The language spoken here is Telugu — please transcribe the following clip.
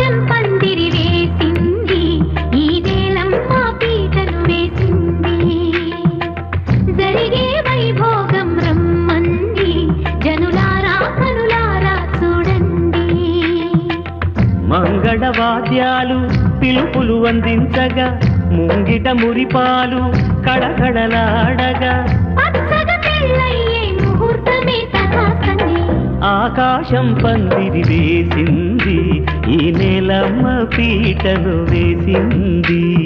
ఆకాశం పందిరి వేసింది. ఈ నేలమ్మ పీటను వేసింది. జరిగే వైభోగం రమ్మంది. జనులారా కనులారా చూడండి. మంగళ వాద్యాలు పిలుపులు అందించగా ముంగిట మురిపాలు కడకడలాడగా ఆకాశం పందిరి వేసింది. పీటను వేసింది.